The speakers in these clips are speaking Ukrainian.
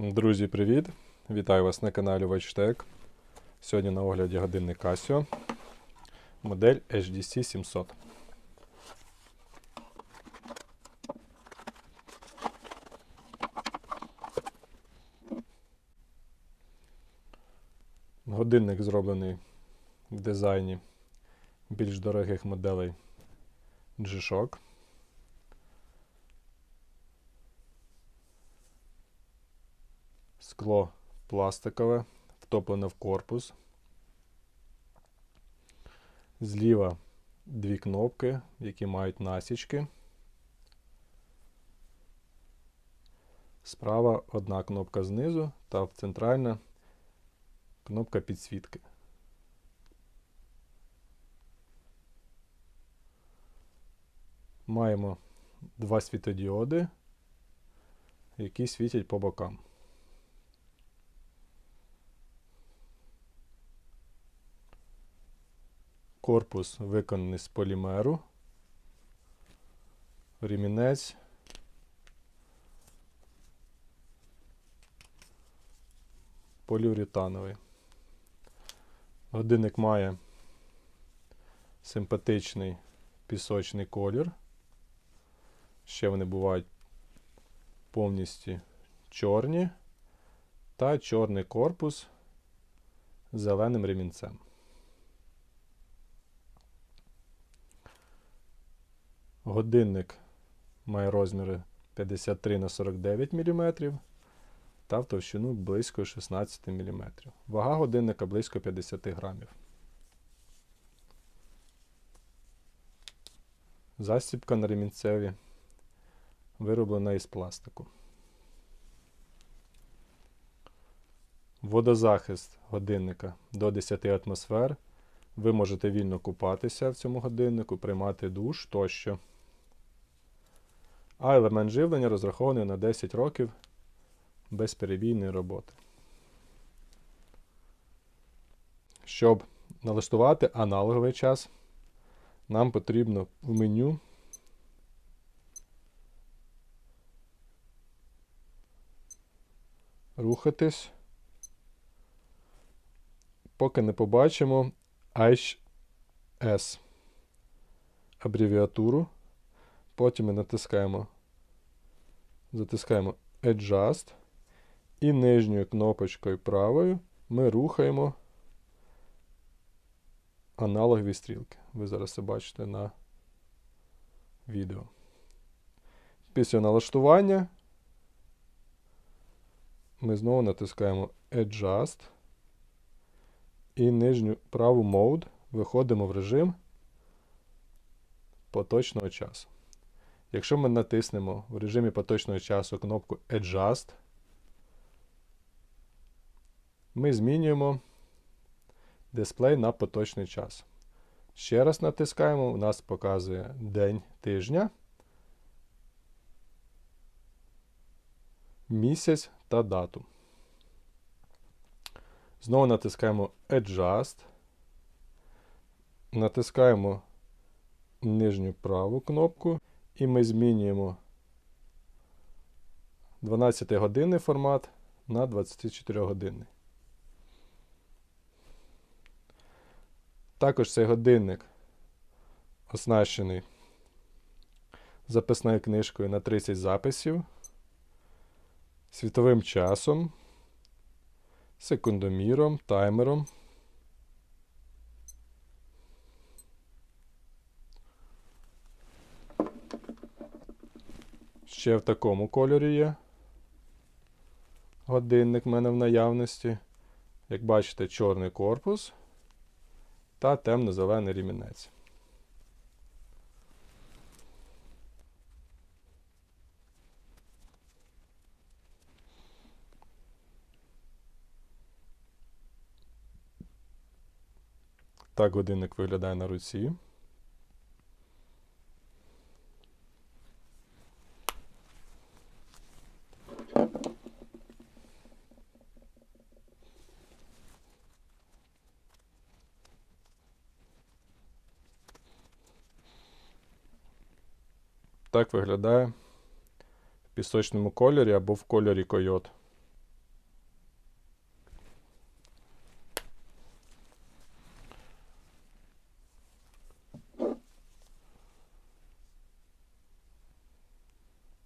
Друзі, привіт! Вітаю вас на каналі Watchtech. Сьогодні на огляді годинник Casio. Модель HDC 700. Годинник зроблений в дизайні більш дорогих моделей G-Shock. Скло пластикове, втоплене в корпус. Зліва дві кнопки, які мають насічки. Справа одна кнопка знизу та центральна кнопка підсвітки. Маємо два світодіоди, які світять по бокам. Корпус виконаний з полімеру. Ремінець. Поліуретановий. Годинник має симпатичний пісочний колір. Ще вони бувають повністю чорні та чорний корпус з зеленим ремінцем. Годинник має розміри 53 на 49 мм та в товщину близько 16 мм. Вага годинника близько 50 грамів. Застібка на ремінцеві вироблена із пластику. Водозахист годинника до 10 атмосфер. Ви можете вільно купатися в цьому годиннику, приймати душ тощо. А елемент живлення розрахований на 10 років безперебійної роботи. Щоб налаштувати аналоговий час, нам потрібно в меню рухатись, поки не побачимо HS абревіатуру. Потім ми натискаємо, затискаємо Adjust і нижньою кнопочкою правою ми рухаємо аналогові стрілки. Ви зараз це бачите на відео. Після налаштування ми знову натискаємо Adjust і нижню праву Mode виходимо в режим поточного часу. Якщо ми натиснемо в режимі поточного часу кнопку Adjust, ми змінюємо дисплей на поточний час. Ще раз натискаємо, у нас показує день тижня, місяць та дату. Знову натискаємо Adjust, натискаємо нижню праву кнопку. І ми змінюємо 12 годинний формат на 24 годинний. Також цей годинник оснащений записною книжкою на 30 записів, світовим часом, секундоміром, таймером. Ще в такому кольорі є. Годинник в мене в наявності. Як бачите, чорний корпус та темно-зелений рімінець. Так годинник виглядає на руці. так виглядає в пісочному кольорі або в кольорі койот.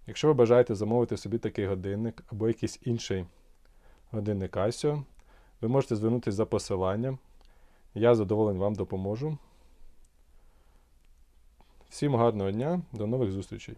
Якщо ви бажаєте замовити собі такий годинник або якийсь інший годинник Асіо, ви можете звернутися за посиланням. Я задоволений вам допоможу. Всім гарного дня, до нових зустрічей!